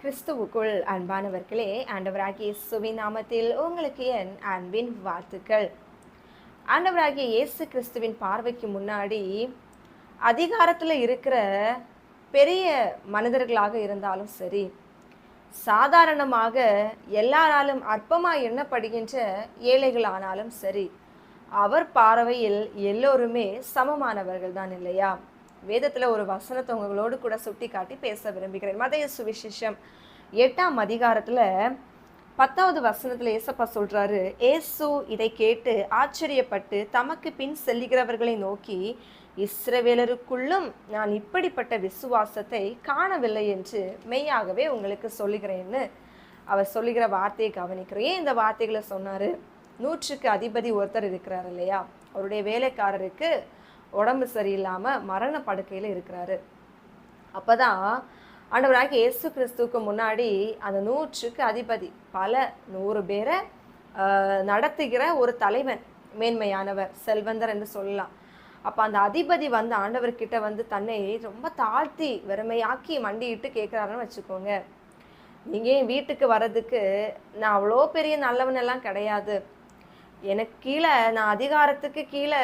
கிறிஸ்துவுக்குள் அன்பானவர்களே ஆண்டவராகிய சுவின் நாமத்தில் உங்களுக்கு என் அன்பின் வாழ்த்துக்கள். ஆண்டவராகிய இயேசு கிறிஸ்துவின் பார்வைக்கு முன்னாடி அதிகாரத்தில் இருக்கிற பெரிய மனிதர்களாக இருந்தாலும் சரி சாதாரணமாக எல்லாராலும் அற்பமாக எண்ணப்படுகின்ற ஏழைகள் ஆனாலும் சரி அவர் பார்வையில் எல்லோருமே சமமானவர்கள் தான் இல்லையா? வேதத்தில் ஒரு வசனத்தை உங்களோடு கூட சுட்டி காட்டி பேச விரும்புகிறேன். மதய சுவிசேஷம் எட்டாம் அதிகாரத்தில் பத்தாவது வசனத்தில் ஏசப்பா சொல்கிறாரு ஏசு இதை கேட்டு ஆச்சரியப்பட்டு தமக்கு பின் செல்லுகிறவர்களை நோக்கி இஸ்ரவேலருக்குள்ளும் நான் இப்படிப்பட்ட விசுவாசத்தை காணவில்லை என்று மெய்யாகவே உங்களுக்கு சொல்லுகிறேன்னு அவர் சொல்லுகிற வார்த்தையை கவனிக்கிறேன் ஏன் இந்த வார்த்தைகளை சொன்னார்? நூற்றுக்கு அதிபதி ஒருத்தர் இருக்கிறார் இல்லையா? அவருடைய வேலைக்காரருக்கு உடம்பு சரியில்லாமல் மரண படுக்கையில் இருக்கிறாரு. அப்போ தான் ஆண்டவராக இயேசு கிறிஸ்துவுக்கு முன்னாடி அந்த நூற்றுக்கு அதிபதி பல நூறு பேரை நடத்துகிற ஒரு தலைவன் மேன்மையானவர் செல்வந்தர் என்று சொல்லலாம். அப்போ அந்த அதிபதி வந்து ஆண்டவர்கிட்ட வந்து தன்னை ரொம்ப தாழ்த்தி வெறுமையாக்கி மண்டியிட்டு கேட்குறாருன்னு வச்சுக்கோங்க. நீங்கள் என் வீட்டுக்கு வர்றதுக்கு நான் அவ்வளோ பெரிய நல்லவன் எல்லாம் கிடையாது. எனக்கு கீழே நான் அதிகாரத்துக்கு கீழே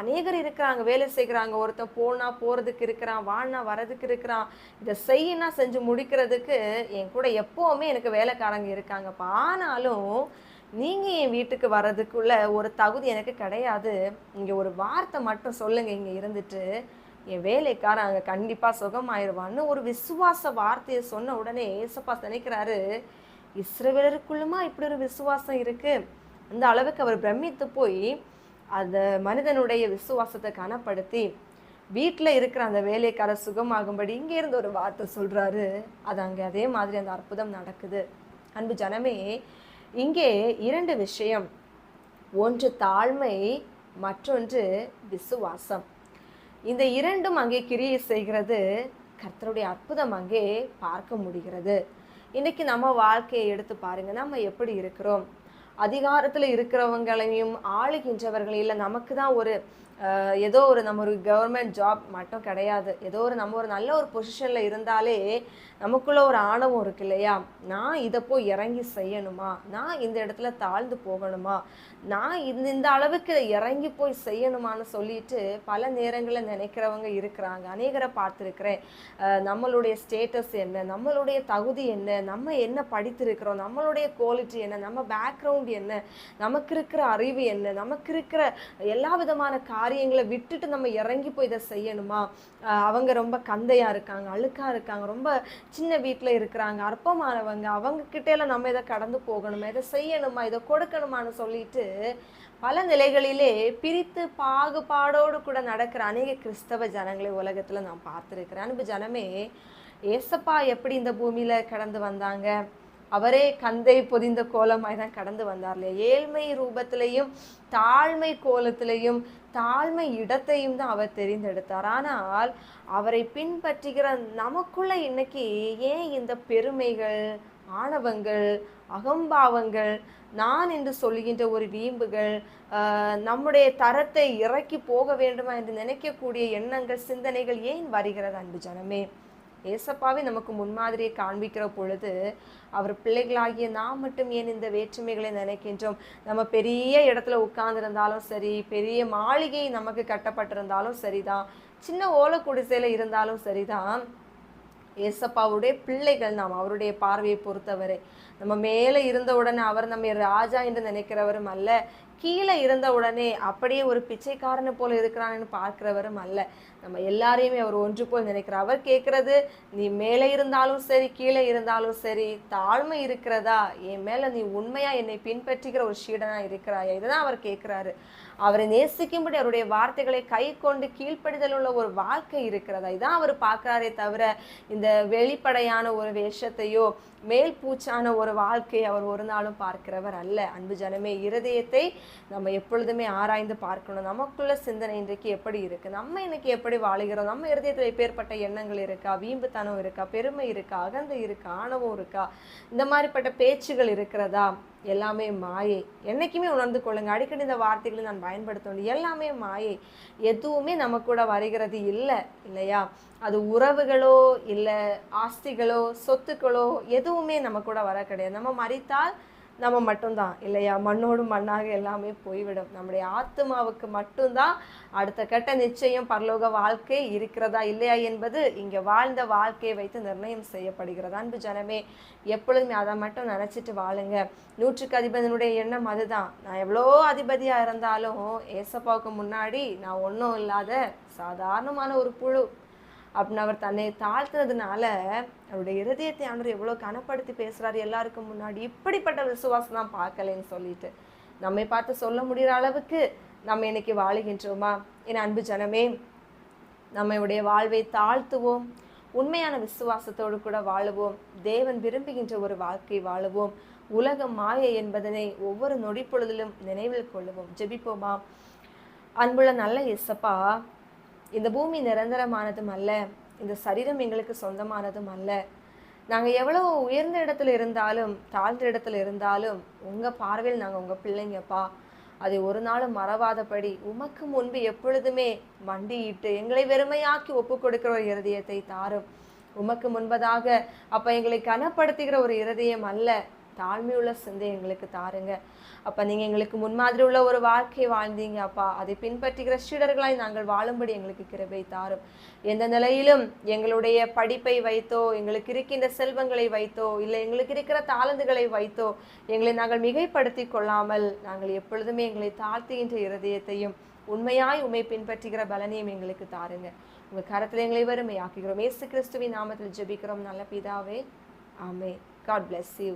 அநேகர் இருக்கிறாங்க வேலை செய்கிறாங்க. ஒருத்தன் போனா போகிறதுக்கு இருக்கிறான் வானா வர்றதுக்கு இருக்கிறான். இதை செய்யினா செஞ்சு முடிக்கிறதுக்கு என் கூட எப்போவுமே எனக்கு வேலைக்காரங்க இருக்காங்கப்பா. ஆனாலும் நீங்கள் என் வீட்டுக்கு வர்றதுக்குள்ள ஒரு தகுதி எனக்கு கிடையாது. இங்கே ஒரு வார்த்தை மட்டும் சொல்லுங்கள் இங்கே இருந்துட்டு. என் வேலைக்காரன் அங்கே கண்டிப்பாக சுகமாயிருவான்னு ஒரு விசுவாச வார்த்தையை சொன்ன உடனே ஏசப்பா நினைக்கிறாரு இஸ்ரவேலருக்குள்ளுமா இப்படி ஒரு விசுவாசம் இருக்குது அந்த அளவுக்கு அவர் பிரமித்து போய் அந்த மனிதனுடைய விசுவாசத்தை கனப்படுத்தி வீட்டில் இருக்கிற அந்த வேலைக்காரர் சுகமாகும்படி இங்கே இருந்து ஒரு வார்த்தை சொல்கிறாரு அது அங்கே அதே மாதிரி அந்த அற்புதம் நடக்குது. அன்பு ஜனமே இங்கே இரண்டு விஷயம். ஒன்று தாழ்மை மற்றொன்று விசுவாசம். இந்த இரண்டும் அங்கே கிரியை செய்கிறது கர்த்தருடைய அற்புதம் அங்கே பார்க்க முடிகிறது. இன்னைக்கு நம்ம வாழ்க்கையை எடுத்து பாருங்க நம்ம எப்படி இருக்கிறோம்? அதிகாரத்தில் இருக்கிறவங்களையும் ஆளுகின்றவர்கள் இல்லை நமக்கு தான் ஒரு ஏதோ ஒரு நம்ம ஒரு கவர்மெண்ட் ஜாப் மட்டும் கிடையாது. ஏதோ ஒரு நம்ம ஒரு நல்ல ஒரு பொசிஷனில் இருந்தாலே நமக்குள்ளே ஒரு ஆணவம் இருக்கு இல்லையா? நான் இதை போய் இறங்கி செய்யணுமா? நான் இந்த இடத்துல தாழ்ந்து போகணுமா? நான் இந்த இந்த அளவுக்கு இறங்கி போய் செய்யணுமான்னு சொல்லிட்டு பல நேரங்களில் நினைக்கிறவங்க இருக்கிறாங்க. அநேகரை பார்த்துருக்கிறேன். நம்மளுடைய ஸ்டேட்டஸ் என்ன? நம்மளுடைய தகுதி என்ன? நம்ம என்ன படித்திருக்கிறோம்? நம்மளுடைய குவாலிட்டி என்ன? நம்ம பேக்ரவுண்ட் என்ன? நமக்கு இருக்கிற அறிவு என்ன? நமக்கு இருக்கிற எல்லா விதமான காரியங்களை விட்டுட்டு நம்ம இறங்கி போய் இதை செய்யணுமா? அவங்க ரொம்ப கந்தையா இருக்காங்க அழுக்கா இருக்காங்க ரொம்ப சின்ன வீட்டில் இருக்கிறாங்க அற்பமானவங்க. அவங்க கிட்டேல நம்ம இதை கடந்து போகணுமா? இதை செய்யணுமா? இதை கொடுக்கணுமான்னு சொல்லிட்டு பல நிலைகளிலே பிரித்து பாகுபாடோடு கூட நடக்கிற அநேக கிறிஸ்தவ ஜனங்களை உலகத்துல நான் பார்த்துருக்கிறேன். அன்பு ஜனமே ஏசப்பா எப்படி இந்த பூமியில கடந்து வந்தாங்க? அவரே கந்தை பொதிந்த கோலமாய் தான் கடந்து வந்தார் இல்லையா? ஏழ்மை ரூபத்திலையும் தாழ்மை கோலத்திலையும் தாழ்மை இடத்தையும் தான் அவர் தெரிந்தெடுத்தார். ஆனால் அவரை பின்பற்றுகிற நமக்குள்ள இன்னைக்கு ஏன் இந்த பெருமைகள் ஆணவங்கள் அகம்பாவங்கள் நான் என்று சொல்லுகின்ற ஒரு வீம்புகள் நம்முடைய தரத்தை இறக்கி போக வேண்டுமா என்று நினைக்கக்கூடிய எண்ணங்கள் சிந்தனைகள் ஏன் வருகிறது அன்பு ஜனமே? ஏசப்பாவே நமக்கு முன்மாதிரியை காண்பிக்கிற பொழுது அவர் பிள்ளைகளாகிய நாம் மட்டும் ஏன் இந்த வேற்றுமைகளை நினைக்கின்றோம்? நம்ம பெரிய இடத்துல உட்கார்ந்துருந்தாலும் சரி பெரிய மாளிகை நமக்கு கட்டப்பட்டிருந்தாலும் சரிதான். சின்ன ஓலை குடிசையில் இருந்தாலும் சரிதான். ஏசப்பாவுடைய பிள்ளைகள் நாம் அவருடைய பார்வையை பொறுத்தவரை. நம்ம மேலே இருந்த உடனே அவர் நம்மை ராஜா என்று நினைக்கிறவரும் அல்ல. கீழே இருந்த உடனே அப்படியே ஒரு பிச்சைக்காரனை போல இருக்கிறான்னு பார்க்கிறவரும் அல்ல. நம்ம எல்லாரையுமே அவர் ஒன்று போல் நினைக்கிறார். அவர் கேட்கறது நீ மேலே இருந்தாலும் சரி கீழே இருந்தாலும் சரி தாழ்மை இருக்கிறதா? என் மேலே நீ உண்மையாக என்னை பின்பற்றுகிற ஒரு ஷீடனாக இருக்கிறாயா? இதுதான் அவர் கேட்குறாரு. அவரை நேசிக்கும்படி அவருடைய வார்த்தைகளை கை கொண்டு கீழ்ப்படிதல் உள்ள ஒரு வாழ்க்கை இருக்கிறதா? இதான் அவர் பார்க்குறாரே தவிர இந்த வெளிப்படையான ஒரு வேஷத்தையோ மேல் பூச்சான ஒரு வாழ்க்கையை அவர் ஒரு நாளும் பார்க்கிறவர் அல்ல. அன்பு ஜனமே இருதயத்தை நம்ம எப்பொழுதுமே ஆராய்ந்து பார்க்கணும். நமக்குள்ள சிந்தனை இன்றைக்கு எப்படி இருக்கு? நம்ம இன்னைக்கு எப்படி வாழுகிறோம்? நம்ம இருதயத்தில் எப்பேற்பட்ட எண்ணங்கள் இருக்கா? வீம்புத்தனம் இருக்கா? பெருமை இருக்கா? அகந்தை இருக்கா? ஆணவம் இருக்கா? இந்த மாதிரிப்பட்ட பேச்சுகள் இருக்கிறதா? எல்லாமே மாயை. என்றைக்குமே உணர்ந்து கொள்ளுங்க. அடிக்கடி இந்த வார்த்தைகளை நான் பயன்படுத்தணும் எல்லாமே மாயை. எதுவுமே நம்ம கூட வருகிறது இல்லை இல்லையா? அது உறவுகளோ இல்லை ஆஸ்திகளோ சொத்துக்களோ எதுவுமே நம்ம கூட வர கிடையாது. நம்ம மறித்தால் நம்ம மட்டும்தான் இல்லையா? மண்ணோடு மண்ணாக எல்லாமே போய்விடும். நம்முடைய ஆத்மாவுக்கு மட்டும்தான் அடுத்த கட்ட நிச்சயம் பரலோக வாழ்க்கை இருக்கிறதா இல்லையா என்பது இங்கே வாழ்ந்த வாழ்க்கையை வைத்து நிர்ணயம் செய்யப்படுகிறது. அன்பு ஜனமே எப்பொழுதுமே அதை மட்டும் நினச்சிட்டு வாழுங்க. நூற்றுக்கு அதிபதியினுடைய எண்ணம் அதுதான். நான் எவ்வளோ அதிபதியாக இருந்தாலும் ஏசப்பாவுக்கு முன்னாடி நான் ஒன்றும் இல்லாத சாதாரணமான ஒரு புழு. அப்படின்னு அவர் தன்னை தாழ்த்தினதுனால அவருடைய இருதயத்தை ஆண்டவர் எவ்வளோ கனப்படுத்தி பேசுகிறார் எல்லாருக்கும் முன்னாடி. இப்படிப்பட்ட விசுவாசம் தான் பார்க்கலன்னு சொல்லிட்டு. நம்மை பார்த்து சொல்ல முடிகிற அளவுக்கு நம்ம இன்னைக்கு வாழுகின்றோமா? என் அன்பு ஜனமே நம்மளுடைய வாழ்வை தாழ்த்துவோம். உண்மையான விசுவாசத்தோடு கூட வாழுவோம். தேவன் விரும்புகின்ற ஒரு வாழ்க்கை வாழுவோம். உலகம் மாயை என்பதனை ஒவ்வொரு நொடி பொழுதிலும் நினைவில் கொள்ளுவோம். ஜெபிப்போமா? அன்புள்ள நல்ல இசப்பா இந்த பூமி நிரந்தரமானதும் அல்ல இந்த சரீரம் எங்களுக்கு சொந்தமானதும் அல்ல. நாங்கள் எவ்வளோ உயர்ந்த இடத்துல இருந்தாலும் தாழ்ந்த இடத்துல இருந்தாலும் உங்கள் பார்வையில் நாங்கள் உங்கள் பிள்ளைங்கப்பா. அதை ஒரு நாளும் மறவாதபடி உமக்கு முன்பு எப்பொழுதுமே மண்டியிட்டு எங்களை வெறுமையாக்கி ஒப்பு கொடுக்கிற ஒரு இருதயத்தை தாரும். உமக்கு முன்பதாக அப்போ எங்களை கனப்படுத்துகிற ஒரு இருதயம் அல்ல. தாழ்மையுள்ள சிந்தை எங்களுக்கு தாருங்க. அப்போ நீங்கள் எங்களுக்கு முன்மாதிரி உள்ள ஒரு வாழ்க்கை வாழ்ந்தீங்க அப்பா. அதை பின்பற்றுகிற சீடர்களாய் நாங்கள் வாழும்படி எங்களுக்கு கிருபை தாரும். எந்த நிலையிலும் எங்களுடைய படிப்பை வைத்தோ எங்களுக்கு இருக்கின்ற செல்வங்களை வைத்தோ இல்லை எங்களுக்கு இருக்கிற தாளந்துகளை வைத்தோ எங்களை நாங்கள் மிகைப்படுத்தி கொள்ளாமல் நாங்கள் எப்பொழுதுமே எங்களை தாழ்த்துகின்ற இருதயத்தையும் உண்மையாய் உண்மை பின்பற்றுகிற பலனையும் எங்களுக்கு தாருங்க. உங்கள் கரத்தில் எங்களை வறுமையாக்குகிறோம். ஏசு கிறிஸ்துவின் நாமத்தில் ஜெபிக்கிறோம். நல்ல பிதாவே ஆமே காட் பிளஸ் யூ